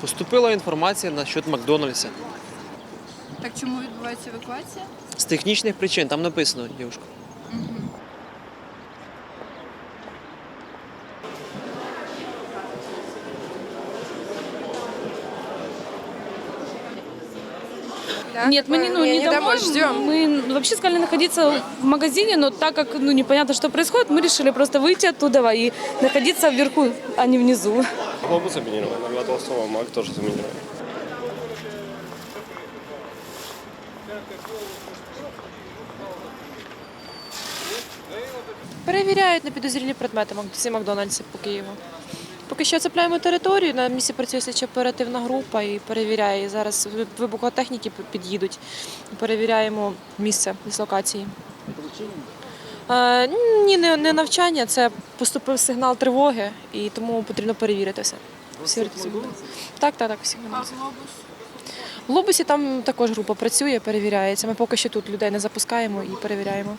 Поступила інформація насчет Макдональдса. Так чому відбувається евакуація? З технічних причин, там написано, дівчинка. Нет, мы не, ну, не, домой, ждем. Мы вообще сказали находиться в магазине, но так как ну, непонятно, что происходит, мы решили просто выйти оттуда и находиться вверху, а не внизу. Глобус заминирован, на Толстого МАК тоже заминирован. Перевіряють на підозрілі предмети Мак- всі Макдональдси по Києву. Поки що цепляємо територію, на місці працює слідча оперативна група і перевіряє. Зараз вибухотехніки під'їдуть. Перевіряємо місце дислокації. Е, ні, не, не навчання, це поступив сигнал тривоги, і тому потрібно перевірити все. Всі. Так, так, так, всі. А глобус? В Глобусі там також група працює, перевіряється. Ми поки що тут людей не запускаємо і перевіряємо.